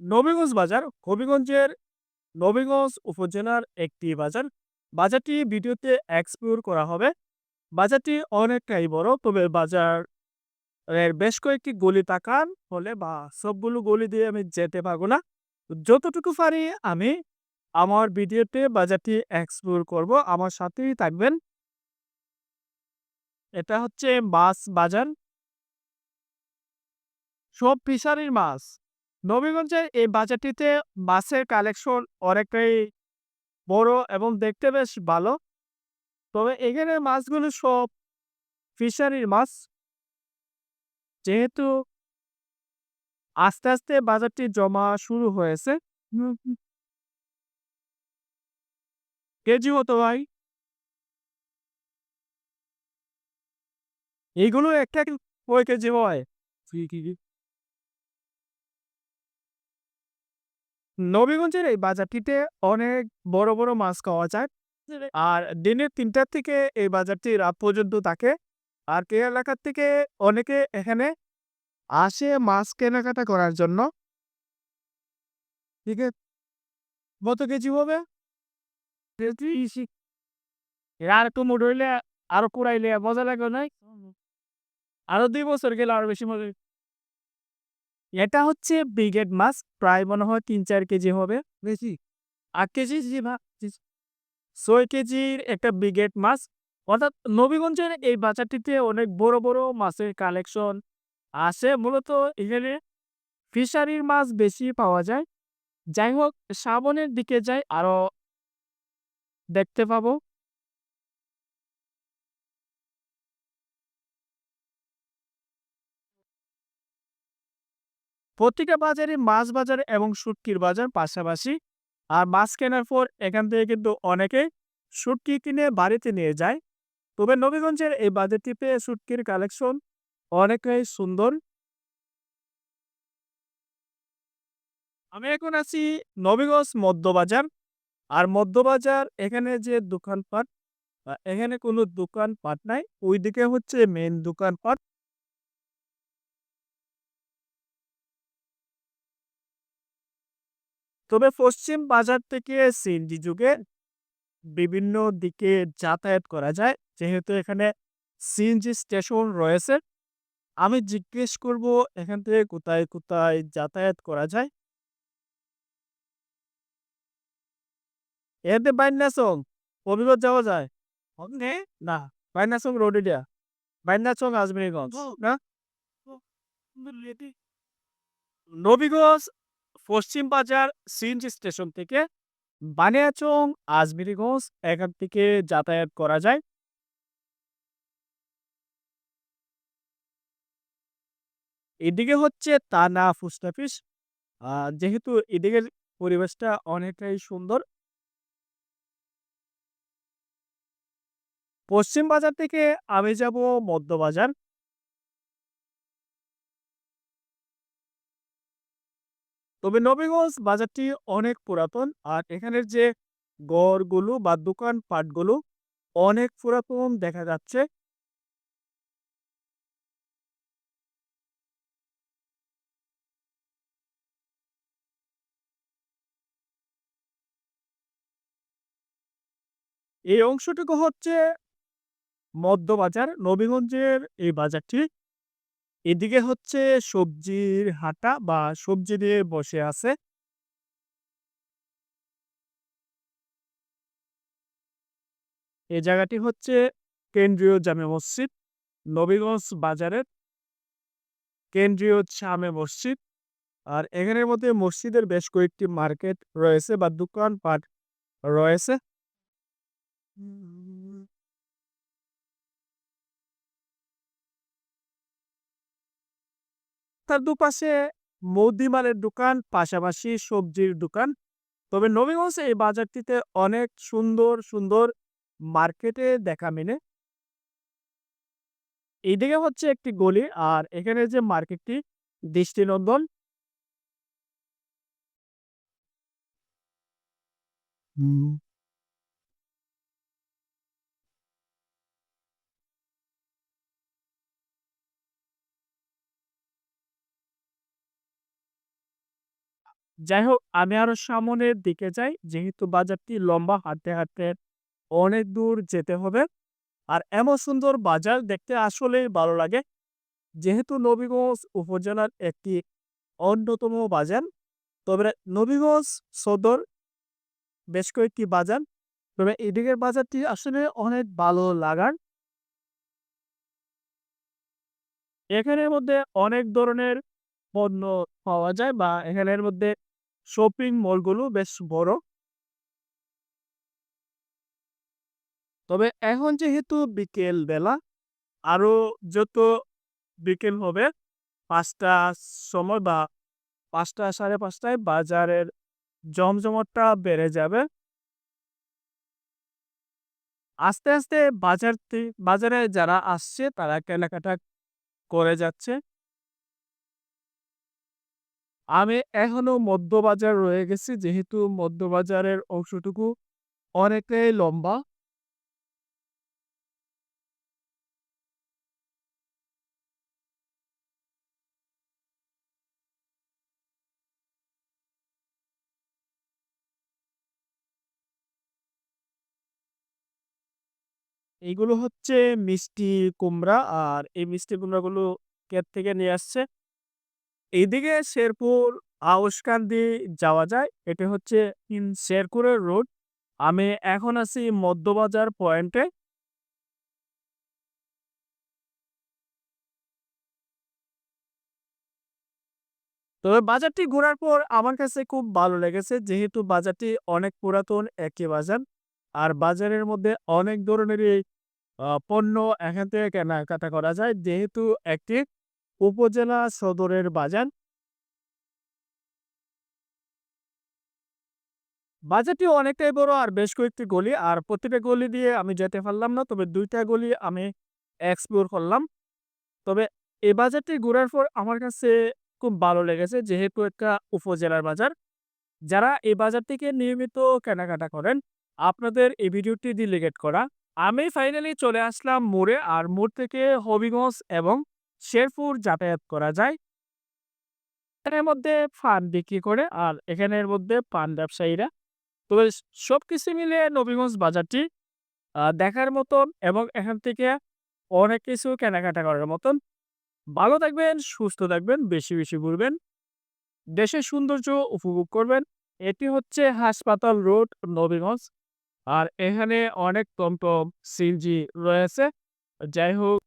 নবীগঞ্জ বাজার, হবিগঞ্জের নবীগঞ্জ উপজেলার একটি বাজার। বাজারটি ভিডিওতে এক্সপ্লোর করা হবে। বাজারটি অনেকটাই বড়। তবে বাজার এর বেশ কয়েকটি গলি তাকান হলে বা সবগুলো গলি দিয়ে আমি যেতে পারব না। যতটুকু পারি আমি আমার ভিডিওতে বাজারটি এক্সপ্লোর করব। আমার সাথেই থাকবেন। এটা হচ্ছে মাছ বাজার। সব ফিশারির মাছ। নবীগঞ্জের এই বাজারটিতে মাছের কালেকশন অনেকটাই বড় এবং দেখতে বেশ ভালো। তবে এখানে মাছগুলো সব ফিশারির মাছ। যেহেতু আস্তে, আস্তে বাজারটি জমা শুরু হয়েছে। কেজি কত ভাই? এগুলো একটা কয় কেজি হয়? দুই কেজি। নবীগঞ্জের এই বাজারটিতে অনেক বড়, বড় মাছ পাওয়া যায়। আর দিনের তিনটার থেকে এই বাজারটি রাত পর্যন্ত থাকে। আর এই এলাকার থেকে অনেকে এখানে আসে মাছ কেনাকাটা করার জন্য। ঠিক আছে। কত কেজি হবে? আর একটু মোটা হইলে আরও কুড়াইলে মজা লাগবে নাই? আরও দুই বছর গেলে আরও বেশি মজা এটা হচ্ছে ব্রিগেড মাছ। প্রায় মনে হয় ৩-৪ কেজি হবে। বেশি? আট কেজি জি ৬ কেজির একটা ব্রিগেড মাছ। অর্থাৎ নবীগঞ্জের এই বাজারটিতে অনেক বড়, বড় মাছের কালেকশন আসে। মূলত এখানে ফিশারির মাছ বেশি পাওয়া যায়। যাই হোক সামনের দিকে যাই আরও দেখতে পাবো। প্রতিটা বাজারে মাছ বাজার এবং শুটকির বাজার পাশাপাশি। আর মাছ কেনার পর এখান থেকে কিন্তু অনেকে শুটকি কিনে বাড়িতে নিয়ে যায়। তবে নবীগঞ্জের এই বাজারটিতে শুটকির কালেকশন অনেকটাই সুন্দর। আমি এখন আছি নবীগঞ্জ মধ্যবাজার। আর মধ্যবাজার এখানে যে দোকানপাট এখানে কোনো দোকানপাট নাই। ওইদিকে হচ্ছে মেইন দোকানপাট। তবে পশ্চিম বাজার থেকে সিএনজি যুগে বিভিন্ন দিকে যাতায়াত করা যায়। যেহেতু এখানে সিএনজি স্টেশন রয়েছে। আমি জিজ্ঞেস করব এখান থেকে কোথায়, কোথায় যাতায়াত করা যায়? এতে বাইন্যাচং হবিগঞ্জ যাওয়া যায়? না, বাইন্যাচং রোড এটা। বাইন্যাচং আজমিরগঞ্জ। না? নবীগঞ্জ পশ্চিম বাজার সিএনজি স্টেশন থেকে বানিয়াচং, আজমিরিগঞ্জ, এখান থেকে যাতায়াত করা যায়। এদিকে হচ্ছে তানা পোস্ট অফিস। যেহেতু এদিকের পরিবেশটা অনেকটাই সুন্দর। পশ্চিম বাজার থেকে আমি যাব মধ্যবাজার। তবে নবীগঞ্জ বাজারটি অনেক পুরাতন। আর এখানের যে গড়গুলো বা দোকানপাটগুলো অনেক পুরাতন দেখা যাচ্ছে। এই অংশটুকু হচ্ছে মধ্যবাজার। নবীগঞ্জের এই বাজারটি। এদিকে হচ্ছে সবজির হাটা বা সবজি নিয়ে বসে আছে। এই জায়গাটি হচ্ছে কেন্দ্রীয় জামে মসজিদ। নবীগঞ্জ বাজারের কেন্দ্রীয় জামে মসজিদ। আর এখানের মধ্যে মসজিদের বেশ কয়েকটি মার্কেট রয়েছে বা দোকানপাট রয়েছে। তার দুপাশে মৌদিমালের দোকান, পাশাপাশি সবজির দোকান। তবে নবীগঞ্জ এই বাজারটিতে অনেক সুন্দর, সুন্দর মার্কেটে দেখা মেলে। এইদিকে হচ্ছে একটি গলি আর এখানে যে মার্কেটটি দৃষ্টিনন্দন। হুম। যাই হোক আমি আরও সামনের দিকে যাই। যেহেতু বাজারটি লম্বা, হাঁটতে হাঁটতে অনেক দূর যেতে হবে। আর এমন সুন্দর বাজার দেখতে আসলেই ভালো লাগে। যেহেতু নবীগঞ্জ উপজেলার একটি অন্যতম বাজার, তবে নবীগঞ্জ সদর বেশ কয়েকটি বাজার, তবে এদিকের বাজারটি আসলে অনেক ভালো লাগার। এখানের মধ্যে অনেক ধরনের পণ্য পাওয়া যায় বা এখানের মধ্যে শপিং মলগুলো বেশ বড়। তবে এখন যেহেতু বিকেল বেলা, আরও যত বিকেল হবে, পাঁচটা সময় বা পাঁচটা সাড়ে পাঁচটায় বাজারের জমজমাটটা বেড়ে যাবে। আস্তে আস্তে বাজার বাজারে যারা আসছে তারা কেনাকাটা করে যাচ্ছে। আমি এখনও মধ্যবাজার রয়ে গেছি, যেহেতু মধ্যবাজারের অংশটুকু অনেকটাই লম্বা। এইগুলো হচ্ছে মিষ্টি কুমড়া, আর এই মিষ্টি কুমড়াগুলো ক্ষেত থেকে নিয়ে আসছে। এইদিকে শেরপুর আউশকান্দি যাওয়া যায়। এটা হচ্ছে শেরপুরের রোড আমি এখন আছি মধ্যবাজার পয়েন্টে তবে বাজারটি ঘোরার পর আমার কাছে খুব ভালো লেগেছে, যেহেতু বাজারটি অনেক পুরাতন, একই বাজার। আর বাজারের মধ্যে অনেক ধরনেরই পণ্য এখান থেকে কেনাকাটা করা যায়। যেহেতু একটি উপজেলা সদরের বাজার। বাজারটি অনেকটাই বড় আর বেশ কয়েকটি গলি, আর প্রতিটা গলি দিয়ে আমি যেতে পারলাম না, তবে দুইটা গলি আমি এক্সপ্লোর করলাম। তবে এই বাজারটি ঘোরার পর আমার কাছে খুব ভালো লেগেছে, যেহেতু একটা উপজেলার বাজার। যারা এই বাজার থেকে নিয়মিত কেনাকাটা করেন, আপনাদের এই ভিডিওটি ডিলিগেট করা। আমি ফাইনালি চলে আসলাম মোড়ে, আর মোড় থেকে হবিগঞ্জ এবং শেরপুর যাতায়াত করা যায়। এর মধ্যে ফান বিক্রি করে আর এখানের মধ্যে পান ব্যবসায়ীরা। তবে সবকিছু মিলে নবীগঞ্জ বাজারটি দেখার মতন এবং এখান থেকে অনেক কিছু কেনাকাটা করার মতন। ভালো থাকবেন, সুস্থ থাকবেন, বেশি বেশি ঘুরবেন। দেশের সৌন্দর্য উপভোগ করবেন। এটি হচ্ছে হাসপাতাল রোড, নবীগঞ্জ। আর এখানে অনেক টমটম, সিএনজি রয়েছে। যাই হোক।